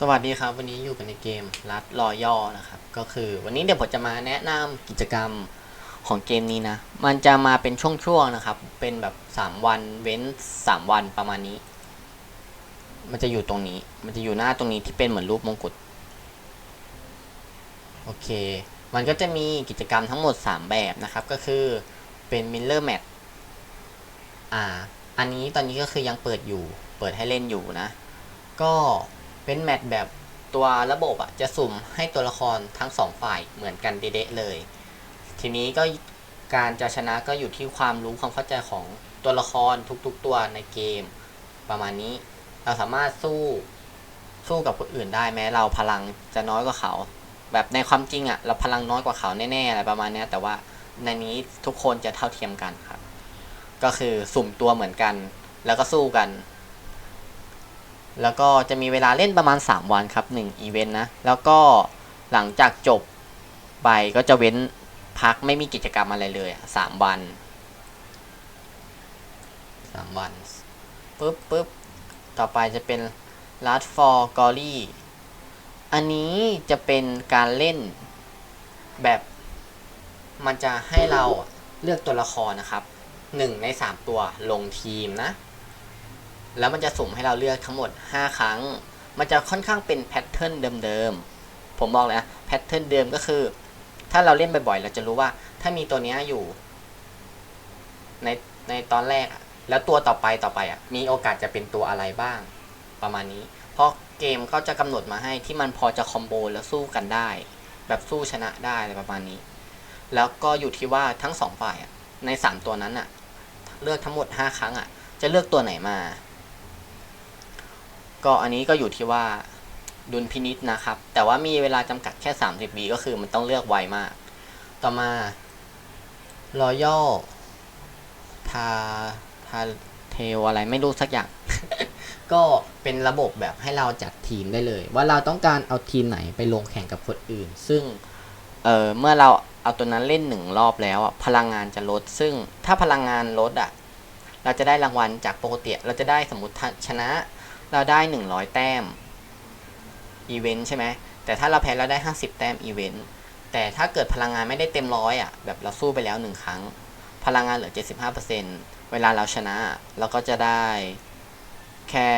สวัสดีครับ วันนี้อยู่กันในเกมรัดรอย่อนะครับ ก็คือวันนี้เดี๋ยวผมจะมาแนะนำกิจกรรมของเกมนี้นะ มันจะมาเป็นช่วงๆนะครับ เป็นแบบ 3 วันเว้น 3 วันประมาณนี้ มันจะอยู่ตรงนี้ มันจะอยู่หน้าตรงนี้ที่เป็นเหมือนรูปมงกุฎโอเค มันก็จะมีกิจกรรมทั้งหมด 3 แบบนะครับ ก็คือเป็น Miller Match อ่า อันนี้ตอนนี้ก็คือยังเปิดอยู่ เปิดให้เล่นอยู่นะ ก็ เป็นแมตช์แบบตัวระบบอะจะสุ่มให้ตัวละครทั้งสองฝ่ายเหมือนกันเด๊ะเลย ทีนี้ก็การจะชนะก็อยู่ที่ความรู้ความเข้าใจของตัวละครทุกๆ ตัวในเกม ประมาณนี้เราสามารถสู้สู้กับคนอื่นได้แม้เราพลังจะน้อยกว่าเขา แบบในความจริงอะเราพลังน้อยกว่าเขาแน่ๆอะไรประมาณนี้แต่ว่าในนี้ทุกคนจะเท่าเทียมกันครับ ก็คือสุ่มตัวเหมือนกัน แล้วก็สู้กัน แล้วก็จะมีเวลาเล่นประมาณ 3 วันครับ1อีเวนต์นะ แล้วก็หลังจากจบไปก็จะเว้นพักไม่มีกิจกรรมอะไรเลยอะสามวันสามวันปุ๊บปุ๊บต่อไปจะเป็น last for glory อันนี้จะเป็นการเล่นแบบมันจะให้เราเลือกตัวละครนะครับหนึ่งในสามตัวลงทีมนะ แล้วมันจะสุ่มให้เราเลือกทั้งหมด 5 ครั้ง มันจะค่อนข้างเป็นแพทเทิร์นเดิมๆ ผมบอกเลยนะแพทเทิร์นเดิมก็คือ ถ้าเราเล่นบ่อยๆ เราจะรู้ว่า ถ้ามีตัวเนี้ยอยู่ ในในตอนแรก แล้วตัวต่อไปต่อไปอะ มีโอกาสจะเป็นตัวอะไรบ้าง ประมาณนี้ เพราะเกมเขาจะกำหนดมาให้ที่มันพอจะคอมโบแล้วสู้กันได้ แบบสู้ชนะได้อะไรประมาณนี้ แล้วก็อยู่ที่ว่าทั้งสองฝ่ายอะในสามตัวนั้นอะ เลือกทั้งหมด 5 ครั้งอะ จะเลือกตัวไหนมา ก็อันนี้ก็อยู่ที่ว่าดุลพินิษนะครับ แต่ว่ามีเวลาจำกัดแค่ 30วิก็คือมันต้องเลือกไวมาก ต่อมา Royal ทาทาเทลอะไรไม่รู้สักอย่าง ก็เป็นระบบแบบให้เราจัดทีมได้เลย ว่าเราต้องการเอาทีมไหนไปลงแข่งกับคนอื่น ซึ่งเออเมื่อเราเอาตัวนั้นเล่นหนึ่งรอบแล้วอะพลังงานจะลด ซึ่งถ้าพลังงานลดอะเราจะได้รางวัลจากปกติ เราจะได้สมมติชนะ เราได้ 100 แต้มอีเวนต์ใช่ไหมแต่ถ้าเราแพ้เราได้ 50 แต้มอีเวนต์แต่ถ้าเกิดพลังงานไม่ได้เต็มร้อยอะแบบเราสู้ไปแล้ว 1 ครั้ง พลังงานเหลือ 75%เวลาเราชนะเราก็จะได้แค่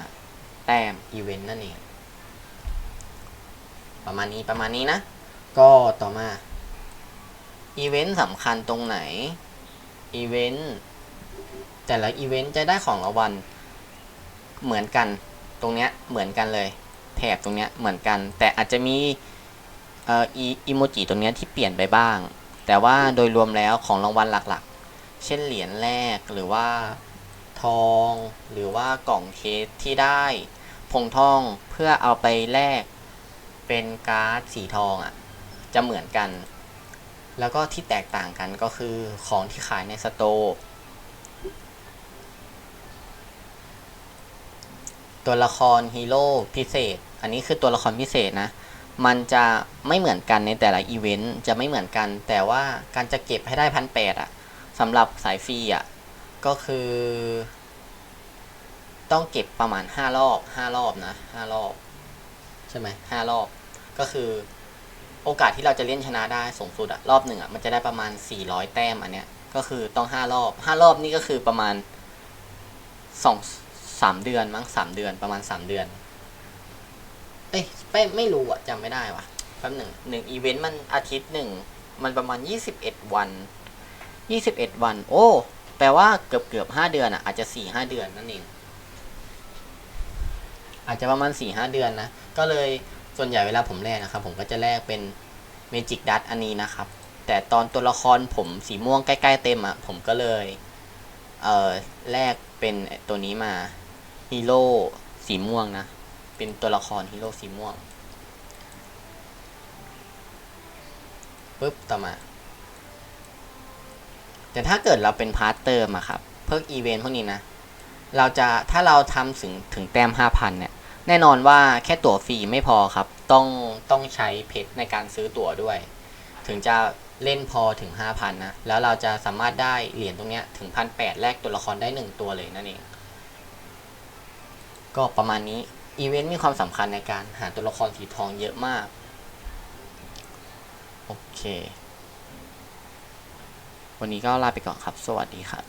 75 แต้มอีเวนต์นั่นเองประมาณนี้ประมาณนี้นะ ก็ต่อมาอีเวนต์สำคัญตรงไหนอีเวนต์แต่ละอีเวนต์จะได้ของรางวัล เหมือนกันตรงเนี้ยเหมือนกันเลย แถบตรงเนี้ยเหมือนกัน แต่อาจจะมีเอ่ออีโมจิตรงเนี้ยที่เปลี่ยนไปบ้าง แต่ว่าโดยรวมแล้วของรางวัลหลักๆ เช่นเหรียญแรกหรือว่าทองหรือว่ากล่องเคสที่ได้พงทองเพื่อเอาไปแลกเป็นการ์ดสีทองอะ่ะจะเหมือนกัน แล้วก็ที่แตกต่างกันก็คือของที่ขายในสโตร์ ตัวละครฮีโร่พิเศษ อันนี้คือตัวละครพิเศษนะ มันจะไม่เหมือนกันในแต่ละอีเวนต์จะไม่เหมือนกัน แต่ว่าการจะเก็บให้ได้พันแปดอะสำหรับสายฟรีอะ ก็คือ ต้องเก็บประมาณห้ารอบห้ารอบนะห้ารอบ ใช่ไหมห้ารอบ ก็คือโอกาสที่เราจะเล่นชนะได้สูงสุดอะรอบหนึ่งอะมันจะได้ประมาณ 400 แต้มอันเนี้ยก็คือต้องห้ารอบห้ารอบนี่ก็คือประมาณสอง สามเดือนมั้งสามเดือนประมาณสามเดือน เอ้ยไม่ไม่รู้อะจำไม่ได้วะแป๊บหนึ่งหนึ่งอีเวนต์มันอาทิตย์หนึ่งมันประมาณยี่สิบเอ็ดวันยี่สิบเอ็ดวัน โอ้ แปลว่าเกือบเกือบห้าเดือนอะอาจจะสี่ห้าเดือนนั่นเองอาจจะประมาณสี่ห้าเดือนนะ ก็เลยส่วนใหญ่เวลาผมแลกนะครับ ผมก็จะแลกเป็นเมจิกดัตอันนี้นะครับ แต่ตอนตัวละครผมสีม่วงใกล้ ๆ เต็มอะผมก็เลย เออแลกเป็นตัวนี้มา ฮีโร่สีม่วงนะ เป็นตัวละครฮีโร่สีม่วงปุ๊บต่อมา แต่ถ้าเกิดเราเป็นพาร์ทเติมอะครับ เพิ่มอีเวนต์พวกนี้นะ เราจะถ้าเราทำถึงถึงแต้ม 5,000 เนี่ย แน่นอนว่าแค่ตั๋วฟรีไม่พอครับ ต้องต้องใช้เพชรในการซื้อตั๋วด้วย ถึงจะเล่นพอถึง 5,000 นะ แล้วเราจะสามารถได้เหรียญตรงเนี้ยถึง 1,800แลกตัวละครได้ 1 ตัวเลยนั่นเอง ก็ประมาณนี้ อีเวนต์มีความสำคัญในการหาตัวละครสีทองเยอะมาก โอเค วันนี้ก็ลาไปก่อนครับ สวัสดีครับ